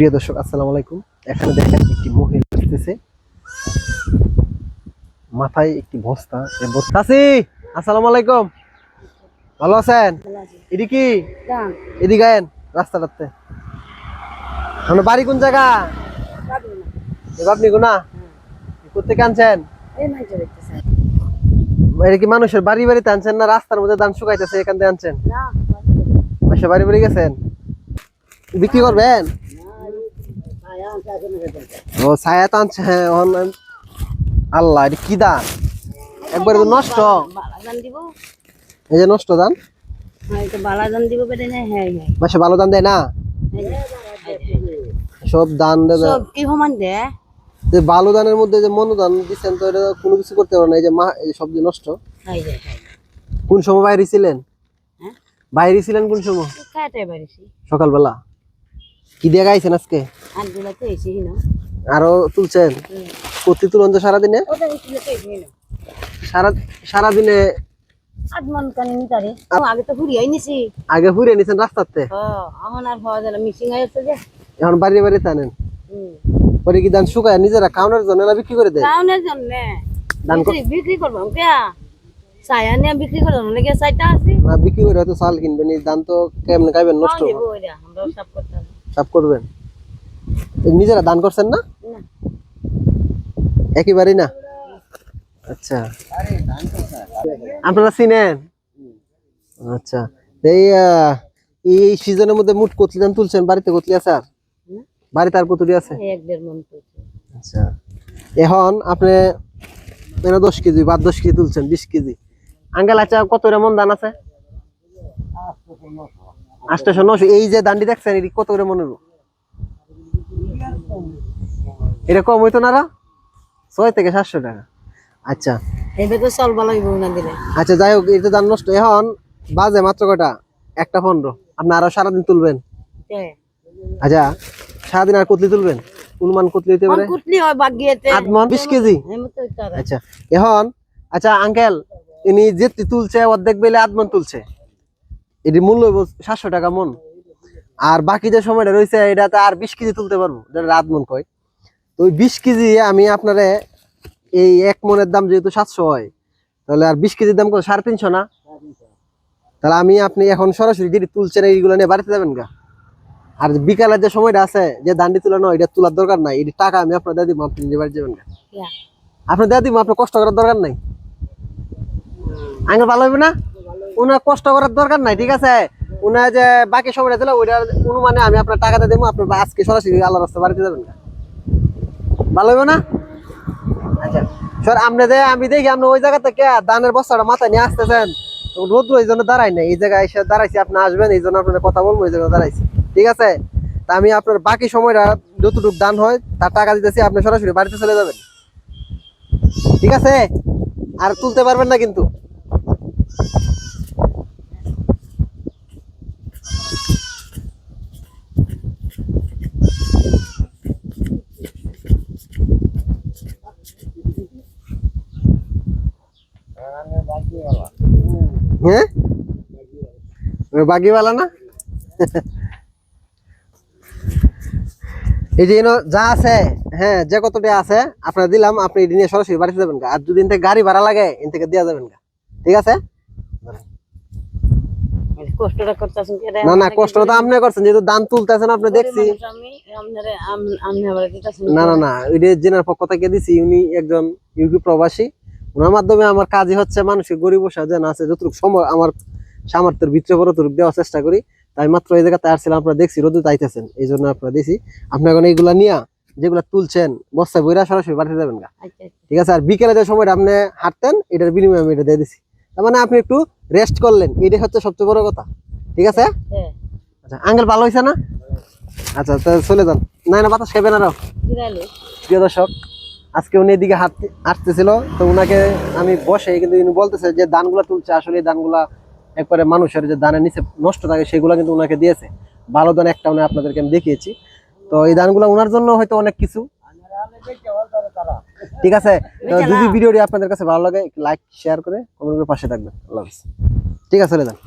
প্রিয় দর্শক আসসালামু আলাইকুম। এখানে দেখেন একটি মহিলা আসতেছে। মাথায় একটি বস্তা এ আসসালামু আলাইকুম। ভালো আছেন? এদি কি? এদিকে আয়েন রাস্তাটাতে। আপনার বাড়ি কোন জায়গা? আপনি কোনা কোথেকে আনছেন? এটা কি মানুষের বাড়ি বাড়িতে আনছেন না রাস্তার মধ্যে ধান শুকাইতেছে এখান থেকে আনছেন? মানুষের বাড়ি বাড়ি গেছেন? বিক্রি করবেন? ও ছায়া তো আনছে হ্যাঁ অনলাইন আল্লাহ এটা কি দান? একবারে নষ্ট। এই যে নষ্ট দান। হ্যাঁ এটা বালাদান দিব না হ্যাঁ হ্যাঁ মাসে ভালো দান দেয় না? সব দান দেবে। সব যে ভালো দানের মধ্যে যে মনোদান দিচ্ছেন তো এটা কোনো কিছু করতে পারো না। এই যে মা এই সবজি নষ্ট। কোন সময় বাইরে ছিলেন? হ্যাঁ? বাইরে ছিলেন কোন সময়? সকালবেলা? কি দিয়ে গাইছেন আজকে? আর তুলছেন? কতি তুলন তো সারাদিনে সারা সারাদিনে আগে নিছেন রাস্তাতে? হ্যাঁ এখন বাড়িতে আনেন? পরে কি ধান শুকায়? নিজেরা খাওয়ানোর জন্য না বিক্রি করে দেয়? টাউনের জন্য। দান কর- বিক্রি বিক্রি করব কেয়া সায়া নিয়ে বিক্রি করব নাকি সাইটা আছে। না বিক্রি করে হয়তো চাল কিনবেন এই ধান তো কেমন খাইবেন নষ্ট দেবো আমরা সব করতে হবে। সব করবেন? নিজেরা দান করছেন না? একেবারেই না? আচ্ছা। আপনারা চিনেন? আচ্ছা। এই এই সিজনের মধ্যে মুঠ কতলি ধান তুলছেন? বাড়িতে কতলি আছে আর? বাড়িতে আর কতলি আছে? মন আচ্ছা। এখন আপনি এনে দশ কেজি বা দশ কেজি তুলছেন বিশ কেজি। আঙ্কেল আচ্ছা কত মন ধান আছে? আটশো নশো এই যে দান্ডি দেখছেন এটি কত করে মনে এটা কম হইতো না? ছয় থেকে সাতশো টাকা। আচ্ছা। আচ্ছা যাই হোক এটা দান নষ্ট। এখন বাজে মাত্র কটা? একটা পনেরো। আপনি আরও সারাদিন তুলবেন? আচ্ছা সারাদিন আর কতলি তুলবেন? অনুমান কতলি হইতে পারে? কোন হয় বাগিয়েতে। কেজি? আচ্ছা এখন আচ্ছা আঙ্কেল ইনি যেটি তুলছে অর্ধেক বেলে আধ মন তুলছে। এটি মূল্য সাতশো টাকা মন। আর বাকি যে সময়টা রয়েছে এটাতে আর বিশ কেজি তুলতে পারব যেটা আধ মন কয়। তো ওই বিশ কেজি আমি আপনারে এই এক মনের দাম যেহেতু সাতশো হয় তাহলে আর বিশ কেজির দাম কত? সাড়ে তিনশো না? তাহলে আমি আপনি এখন সরাসরি যেটি তুলছেন এইগুলো নিয়ে বাড়িতে যাবেন গা। আর বিকালের যে সময়টা আছে যে দান্ডি তুলে নয় এটা তোলার দরকার নাই। এটি টাকা আমি আপনার দিয়ে দিব আপনি বাড়ি যাবেন গা। ইয়া। আপনি দিয়ে দিব আপনার কষ্ট করার দরকার নাই? আঙ্কেল ভালো হবে না? উনার কষ্ট করার দরকার নাই, ঠিক আছে? উনার যে বাকি সময়টা দিলে ওইটার অনুমানে আমি আপনার টাকাটা দেবো, আপনার আজকে সরাসরি আল্লাহ রাস্তা বাড়িতে যাবেন। না ভালো হবে না? আচ্ছা স্যার, আপনি যে আমি দেখি আপনি ওই জায়গা থেকে দানের বস্তাটা মাথায় নিয়ে আসতেছেন রোদ্র এই জন্য দাঁড়াই না এই জায়গায় এসে দাঁড়াইছি, আপনি আসবেন, এই জন্য আপনার কথা বলব, এই জায়গায় দাঁড়াইছি, ঠিক আছে? তা আমি আপনার বাকি সময়টা যতটুকু দান হয়, তার টাকা দিতেছি, আপনি সরাসরি বাড়িতে চলে যাবেন, ঠিক আছে? আর তুলতে পারবেন না কিন্তু। হ্যাঁ? বাগিওয়ালা না? এই যে যা আছে হ্যাঁ যে কতটা আছে আপনার দিলাম আপনি এটি নিয়ে সরাসরি বাড়িতে যাবেন। আর যদি থেকে গাড়ি ভাড়া লাগে এন থেকে দেওয়া যাবেন। ঠিক আছে? না না কষ্ট তো আপনি করছেন যেহেতু দান তুলতেছেন আপনি দেখছি। না না না ওই যে জেনার পক্ষ থেকে দিছি উনি একজন ইউকি প্রবাসী। ওনার মাধ্যমে আমার কাজই হচ্ছে মানুষের গরিব সাজান আছে। যতটুকু সময় আমার সামর্থ্যের ভিতরে বড় তরুক দেওয়ার চেষ্টা করি। তাই মাত্র এই জায়গাতে আসছিলাম আপনারা দেখছি রোদে তাইতেছেন এই জন্য আপনারা দিছি আপনি এখন এইগুলা নিয়া যেগুলা তুলছেন বস্তায় বইরা সরাসরি বাড়িতে যাবেন গা। আচ্ছা আচ্ছা। ঠিক আছে আর বিকেলে যে সময়টা আপনি হাঁটতেন এটার বিনিময়ে আমি এটা দিয়ে দিছি। তার মানে আপনি একটু রেস্ট করলেন এটাই হচ্ছে সবচেয়ে বড় কথা। ঠিক আছে? হ্যাঁ। আচ্ছা আঙ্গেল ভালো হয়েছে না? আচ্ছা তাহলে চলে যান। না না বাতাস খাবেন আরও। প্রিয় দর্শক আজকে উনি এদিকে হাঁটতে আসতেছিল তো উনাকে আমি বসে কিন্তু উনি বলতেছে যে ধানগুলা তুলছে আসলে এই ধানগুলা একবারে মানুষের যে ধানের নিচে নষ্ট থাকে সেগুলো কিন্তু উনাকে দিয়েছে। ভালো ধান একটা উনি আপনাদেরকে আমি দেখিয়েছি। তো এই ধানগুলো ওনার জন্য হয়তো অনেক কিছু। ঠিক আছে যদি ভিডিওটি আপনাদের কাছে ভালো লাগে লাইক শেয়ার করে কমেন্ট করে পাশে থাকবেন। আল্লাহ। ঠিক আছে চলে যান।